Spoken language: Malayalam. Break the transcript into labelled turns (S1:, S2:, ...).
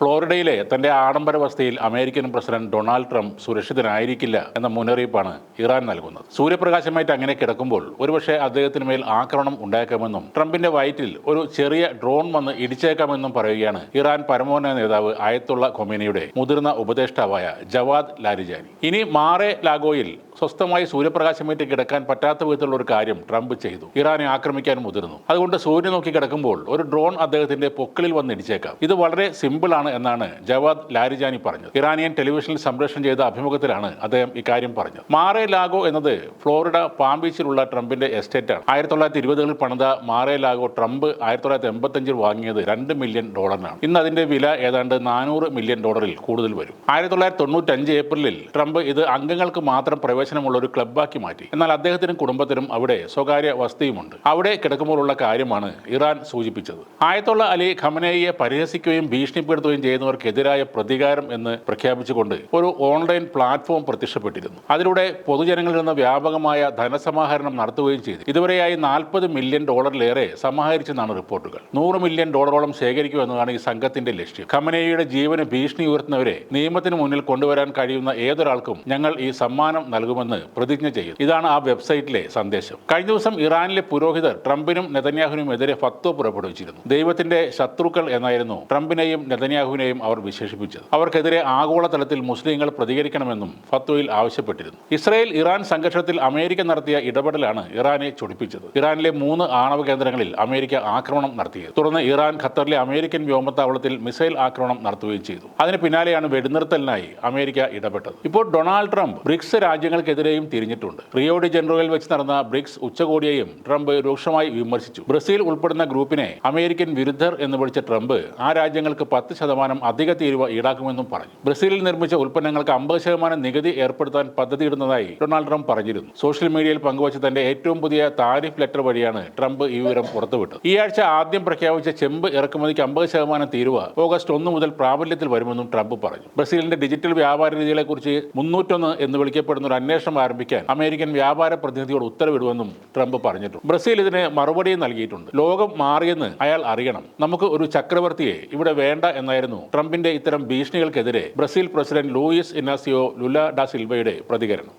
S1: ഫ്ലോറിഡയിലെ തന്റെ ആഡംബര വസതിയിൽ അമേരിക്കൻ പ്രസിഡന്റ് ഡൊണാൾഡ് ട്രംപ് സുരക്ഷിതനായിരിക്കില്ല എന്ന മുന്നറിയിപ്പാണ് ഇറാൻ നൽകുന്നത്. സൂര്യപ്രകാശമായിട്ട് അങ്ങനെ കിടക്കുമ്പോൾ ഒരുപക്ഷെ അദ്ദേഹത്തിന് മേൽ ആക്രമണം ഉണ്ടായേക്കാമെന്നും ട്രംപിന്റെ വയറ്റിൽ ഒരു ചെറിയ ഡ്രോൺ വന്ന് ഇടിച്ചേക്കാമെന്നും പറയുകയാണ് ഇറാൻ പരമോന്നത നേതാവ് ആയത്തുള്ള ഖൊമേനിയുടെ മുതിർന്ന ഉപദേഷ്ടാവായ ജവാദ് ലാരിജാനി. ഇനി മാറെ ലാഗോയിൽ സ്വസ്ഥമായി സൂര്യപ്രകാശമേറ്റ് കിടക്കാൻ പറ്റാത്ത വിധത്തിലുള്ള ഒരു കാര്യം ട്രംപ് ചെയ്തു. ഇറാനെ ആക്രമിക്കാൻ മുതിർന്നു. അതുകൊണ്ട് സൂര്യൻ നോക്കി കിടക്കുമ്പോൾ ഒരു ഡ്രോൺ അദ്ദേഹത്തിന്റെ പൊക്കിളിൽ വന്ന് ഇടിച്ചേക്കാം. ഇത് വളരെ സിമ്പിൾ ആണ് എന്നാണ് ജവാദ് ലാരിജാനി പറഞ്ഞത്. ഇറാനിയൻ ടെലിവിഷനിൽ സംപ്രേഷണം ചെയ്ത അഭിമുഖത്തിലാണ് അദ്ദേഹം ഇക്കാര്യം പറഞ്ഞത്. മാറേ ലാഗോ എന്നത് ഫ്ലോറിഡ പാം ബീച്ചിലുള്ള ട്രംപിന്റെ എസ്റ്റേറ്റാണ് ആയിരത്തി തൊള്ളായിരത്തി ഇരുപതുകളിൽ പണിത മാറേ ലാഗോ ട്രംപ് ആയിരത്തി തൊള്ളായിരത്തി എൺപത്തഞ്ചിൽ വാങ്ങിയത് രണ്ട് മില്യൺ ഡോളറിനാണ്. ഇന്ന് അതിന്റെ വില ഏതാണ്ട് നാനൂറ് മില്യൺ ഡോളറിൽ കൂടുതൽ വരും. ആയിരത്തി തൊള്ളായിരത്തി തൊണ്ണൂറ്റഞ്ച് ഏപ്രിലിൽ ട്രംപ് ഇത് അംഗങ്ങൾക്ക് മാത്രം പ്രവേശനമുള്ള ഒരു ക്ലബ്ബാക്കി മാറ്റി. എന്നാൽ അദ്ദേഹത്തിനും കുടുംബത്തിനും അവിടെ സ്വകാര്യ വസതിയുമുണ്ട്. അവിടെ കിടക്കുമ്പോഴുള്ള കാര്യമാണ് ഇറാൻ സൂചിപ്പിച്ചത്. ആയത്തുള്ള അലി ഖമനയെ പരിഹസിക്കുകയും ഭീഷണിപ്പെടുത്തുകയും ചെയ്യുന്നവർക്കെതിരായ പ്രതികാരം എന്ന് പ്രഖ്യാപിച്ചുകൊണ്ട് ഒരു ഓൺലൈൻ പ്ലാറ്റ്ഫോം പ്രത്യക്ഷപ്പെട്ടിരുന്നു. അതിലൂടെ പൊതുജനങ്ങളിൽ നിന്ന് വ്യാപകമായ ധനസമാഹരണം നടത്തുകയും ചെയ്തു. ഇതുവരെയായി നാൽപ്പത് മില്യൺ ഡോളറിലേറെ സമാഹരിച്ചെന്നാണ് റിപ്പോർട്ടുകൾ. നൂറ് മില്യൺ ഡോളറോളം ശേഖരിക്കുക എന്നതാണ് ഈ സംഘത്തിന്റെ ലക്ഷ്യം. ഖമനയുടെ ജീവന് ഭീഷണി ഉയർത്തുന്നവരെ നിയമത്തിന് മുന്നിൽ കൊണ്ടുവരാൻ കഴിയുന്ന ഏതൊരാൾക്കും ഞങ്ങൾ ഈ സമ്മാനം നൽകുമെന്ന് പ്രതിജ്ഞ ചെയ്യുന്നു. ഇതാണ് ആ വെബ്സൈറ്റിലെ സന്ദേശം. കഴിഞ്ഞ ദിവസം ഇറാനിലെ പുരോഹിതർ ട്രംപിനും നെതന്യാഹുവിനുമെതിരെ ഫത്വ പുറപ്പെടുവിച്ചിരുന്നു. ദൈവത്തിന്റെ ശത്രുക്കൾ എന്നായിരുന്നു ട്രംപിനെയും നെതന്യാഹുവിനെയും അവർ വിശേഷിപ്പിച്ചത്. അവർക്കെതിരെ ആഗോളതലത്തിൽ മുസ്ലിങ്ങൾ പ്രതികരിക്കണമെന്നും ഫത്വയിൽ ആവശ്യപ്പെട്ടിരുന്നു. ഇസ്രായേൽ ഇറാൻ സംഘർഷത്തിൽ അമേരിക്ക നടത്തിയ ഇടപെടലാണ് ഇറാനെ ചൊടിപ്പിച്ചത്. ഇറാനിലെ മൂന്ന് ആണവ കേന്ദ്രങ്ങളിൽ അമേരിക്ക ആക്രമണം നടത്തിയത്. തുടർന്ന് ഇറാൻ ഖത്തറിലെ അമേരിക്കൻ വ്യോമത്താവളത്തിൽ മിസൈൽ ആക്രമണം നടത്തുകയും ചെയ്തു. അതിന് പിന്നാലെയാണ് വെടിനിർത്തലിനായി അമേരിക്ക ഇടപെട്ടത്. ഇപ്പോൾ ഡൊണാൾഡ് ട്രംപ് ബ്രിക്സ് രാജ്യങ്ങൾക്കെതിരെയും തിരിഞ്ഞിട്ടുണ്ട്. റിയോഡി ജനറോയിൽ വെച്ച് നടന്ന ബ്രിക്സ് ഉച്ചകോടിയെയും ട്രംപ് രൂക്ഷമായി വിമർശിച്ചു. ബ്രസീൽ ഉൾപ്പെടുന്ന ഗ്രൂപ്പിനെ അമേരിക്കൻ വിരുദ്ധർ എന്ന് വിളിച്ച ട്രംപ് ആ രാജ്യങ്ങൾക്ക് പത്ത് ശതമാനം അധിക തീരുവ ഈടാക്കുമെന്നും പറഞ്ഞു. ബ്രസീലിൽ നിർമ്മിച്ച ഉൽപ്പന്നങ്ങൾക്ക് അമ്പത് ശതമാനം നികുതി ഏർപ്പെടുത്താൻ പദ്ധതിയിടുന്നതായി ഡൊണാൾഡ് ട്രംപ് പറഞ്ഞിരുന്നു. സോഷ്യൽ മീഡിയയിൽ പങ്കുവച്ച തന്റെ ഏറ്റവും പുതിയ താരിഫ് ലെറ്റർ വഴിയാണ് ട്രംപ് ഈ വിവരം പുറത്തുവിട്ടത്. ഈ ആഴ്ച ആദ്യം പ്രഖ്യാപിച്ച ചെമ്പ് ഇറക്കുമതിക്ക് അമ്പത് ശതമാനം തീരുവ ഓഗസ്റ്റ് ഒന്ന് മുതൽ പ്രാബല്യത്തിൽ വരുമെന്നും ട്രംപ് പറഞ്ഞു. ബ്രസീലിന്റെ ഡിജിറ്റൽ വ്യാപാര രീതികളെക്കുറിച്ച് മുന്നൂറ്റൊന്ന് എന്ന് വിളിക്കപ്പെടുന്ന ഒരു അന്വേഷണം ആരംഭിക്കാൻ അമേരിക്കൻ വ്യാപാര പ്രതിനിധിയോട് ഉത്തരവിടുമെന്നും ട്രംപ് പറഞ്ഞിട്ടുണ്ട്. ബ്രസീൽ ഇതിന് മറുപടിയും നൽകിയിട്ടുണ്ട്. ലോകം മാറിയെന്ന് അയാൾ അറിയണം. നമുക്ക് ഒരു ചക്രവർത്തിയെ ഇവിടെ വേണ്ട എന്നായിരുന്നു ട്രംപിന്റെ ഇത്തരം ഭീഷണികൾക്കെതിരെ Brazil president Luiz Inacio Lula da സിൽവയുടെ പ്രതികരണം.